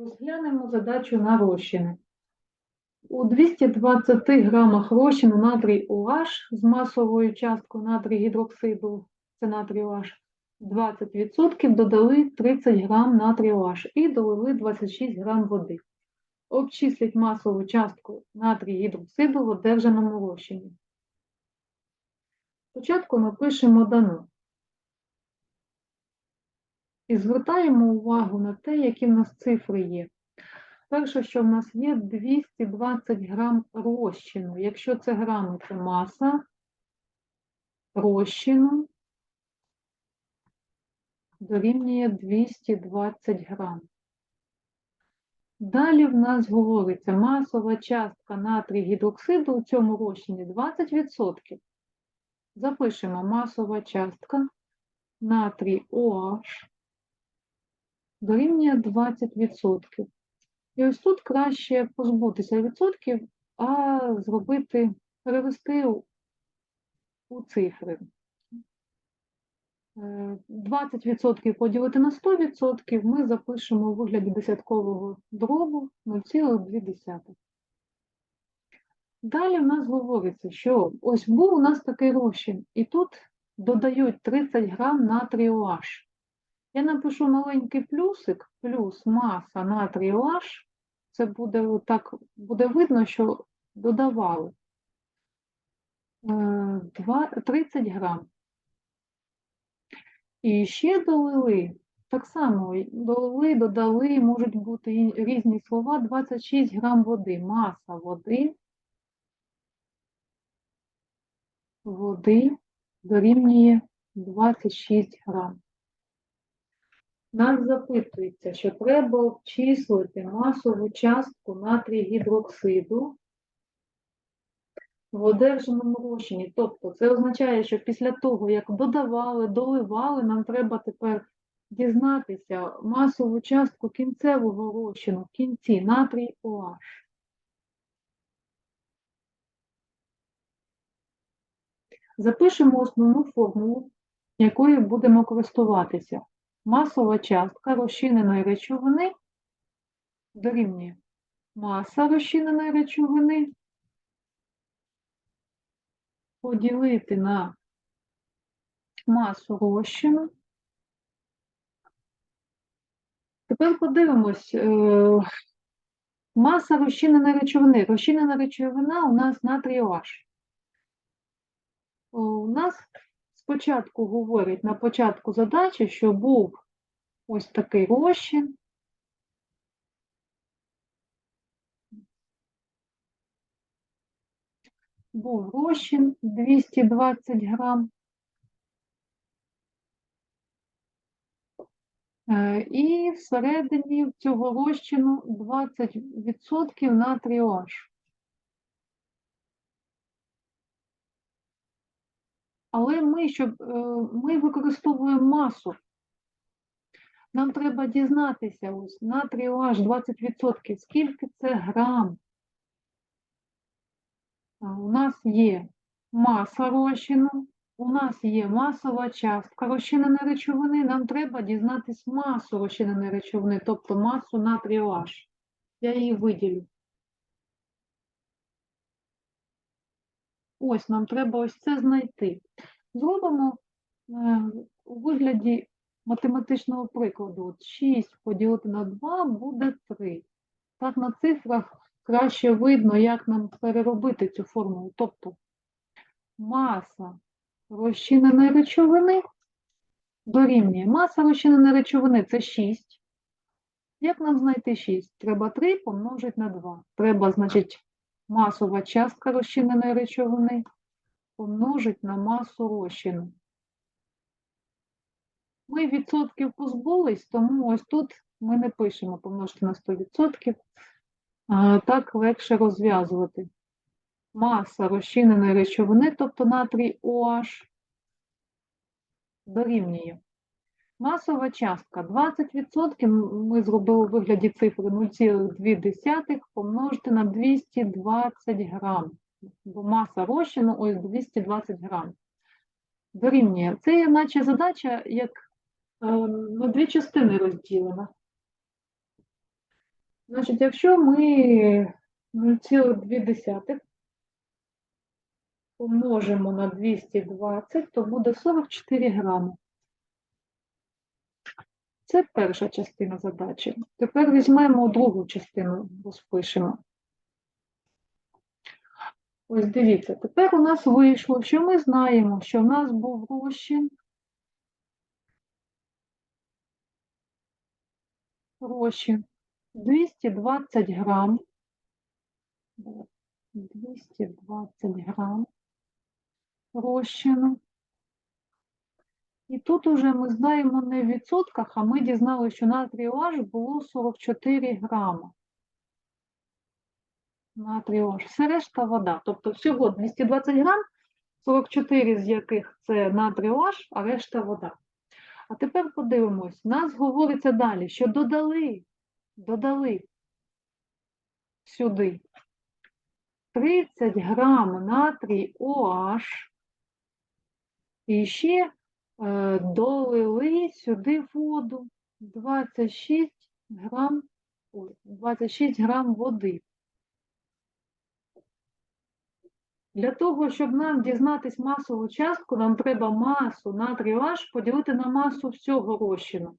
Розглянемо задачу на розчини. У 220 грамах розчину натрій OH з масовою часткою натрій гідроксиду, це натрій OH, 20% додали 30 грам натрій OH і долили 26 грам води. Обчисліть масову частку натрій гідроксиду в одержаному розчині. Спочатку ми пишемо дано. І звертаємо увагу на те, які в нас цифри є. Перше, що в нас є 220 грам розчину. Якщо це грами, це маса розчину дорівнює 220 грам. Далі в нас говориться масова частка натрій гідроксиду у цьому розчині 20%. Запишемо масова частка натрій OH дорівнює 20%. І ось тут краще позбутися відсотків, а зробити, перевести у, цифри. Е, 20% поділити на 100% ми запишемо у вигляді десяткового дробу 0,2. Далі в нас говориться, що ось був у нас такий розчин, і тут додають 30 грам натрію OH. Я напишу маленький плюсик, плюс маса натрію OH, це буде так, буде видно, що додавали Е, 30 грам. І ще долили, так само, долили, додали, можуть бути різні слова, 26 грам води, маса води, води дорівнює 26 грам. Нас запитується, що треба обчислити масову частку натрій гідроксиду в одержаному розчині. Тобто це означає, що після того, як додавали, доливали, нам треба тепер дізнатися масову частку кінцевого розчину в кінці натрій OH. Запишемо основну формулу, якою будемо користуватися. Масова частка розчиненої речовини дорівнює маса розчиненої речовини поділити на масу розчину. Тепер подивимось. е, Маса розчиненої речовини. Розчинена речовина у нас натрій OH. У нас спочатку говорить на початку задачі, що був ось такий розчин. Був розчин 220 грам. Е, І всередині цього розчину 20% натрію Але ми, щоб, е, ми використовуємо масу. Нам треба дізнатися, ось натрію OH 20%, скільки це грам. У нас є маса розчину, у нас є масова частка розчиненої речовини, нам треба дізнатись масу розчиненої речовини, тобто масу натрію OH. Я її виділю. Ось нам треба ось це знайти. Зробимо е, у вигляді математичного прикладу. От 6 поділити на 2 буде 3. Так на цифрах краще видно, як нам переробити цю формулу. Тобто маса розчиненої речовини дорівнює. Маса розчиненої речовини це 6. Як нам знайти 6? Треба 3 помножити на 2. Треба, значить, масова частка розчиненої речовини помножить на масу розчину. Ми відсотків позбулись, тому ось тут ми не пишемо помножити на 100%. А, Так легше розв'язувати. Маса розчиненої речовини, тобто натрій OH, дорівнює. Масова частка 20% ми зробили у вигляді цифри 0,2 помножити на 220 грам. Бо маса розчину ось 220 грам. Дорівнює. Це є наче задача, як е, на дві частини розділена. Значить, якщо ми 0,2 помножимо на 220, то буде 44 грами. Це перша частина задачі. Тепер візьмемо другу частину, розпишемо. Ось дивіться, тепер у нас вийшло, що ми знаємо, що в нас був розчин, розчин 220 грам, 220 грам розчину. І тут уже ми знаємо не в відсотках, а ми дізналися, що натрію H було 44 грама. Натрію H. Все решта вода. Тобто всього 220 грам, 44 з яких це натрію H, а решта вода. А тепер подивимось, нас говориться далі, що додали, додали сюди 30 грам натрій OH і ще долили сюди воду 26 грам, ой, 26 грам води. Для того, щоб нам дізнатись масову частку, нам треба масу натрію H поділити на масу всього розчину.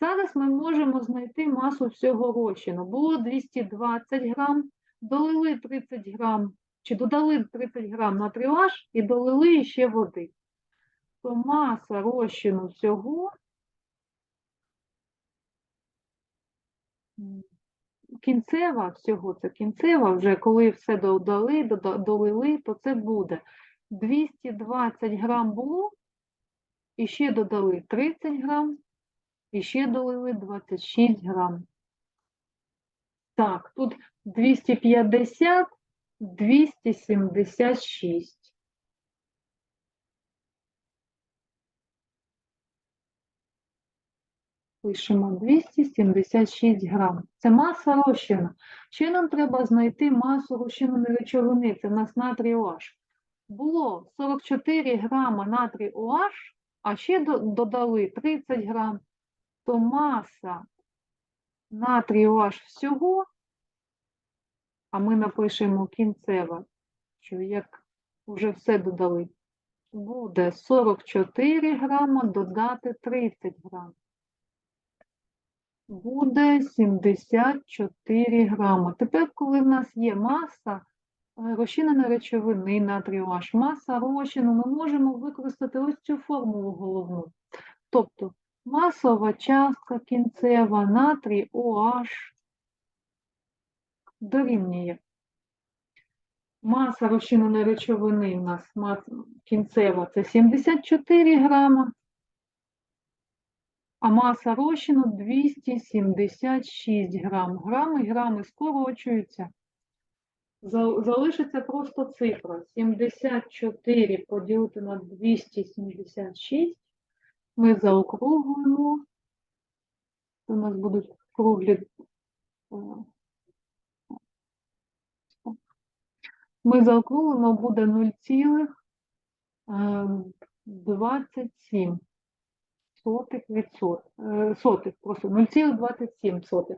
Зараз ми можемо знайти масу всього розчину. Було 220 грам, долили 30 грам, чи додали 30 грам натрію H і долили ще води. То маса розчину всього кінцева всього, це кінцева, вже коли все додали, долили, то це буде 220 грам було, і ще додали 30 грам, і ще долили 26 грам. Так, тут 250, 276. Пишемо 276 грам. Це маса розчину. Ще нам треба знайти масу розчинної речовини. Це в нас натрій OH. Було 44 грама натрій OH, а ще додали 30 грам. То маса натрію OH всього, а ми напишемо кінцева, що як вже все додали, буде 44 грама додати 30 грам. Буде 74 грама. Тепер, коли в нас є маса е, розчиненої речовини натрію OH, маса розчину, ми можемо використати ось цю формулу головну. Тобто масова частка кінцева натрій OH дорівнює. Маса розчиненої речовини у нас кінцева це 74 грама, а маса розчину 276 грам. Грами, грами скорочуються. Залишиться просто цифра 74 поділити на 276. Ми заокруглюємо. У нас будуть круглі. е, Ми заокруглимо буде 0,27 сотих відсот, е, сотих, просто 0,27.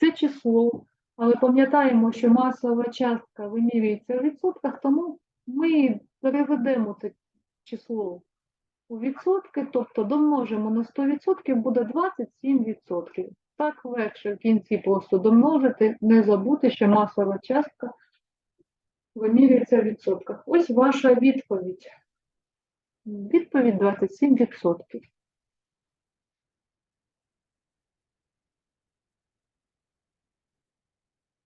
Це число, але пам'ятаємо, що масова частка вимірюється в відсотках, тому ми переведемо це число у відсотки, тобто домножимо на 100%, буде 27%. Так легше в кінці просто домножити, не забути, що масова частка вимірюється в відсотках. Ось ваша відповідь. Відповідь 27%.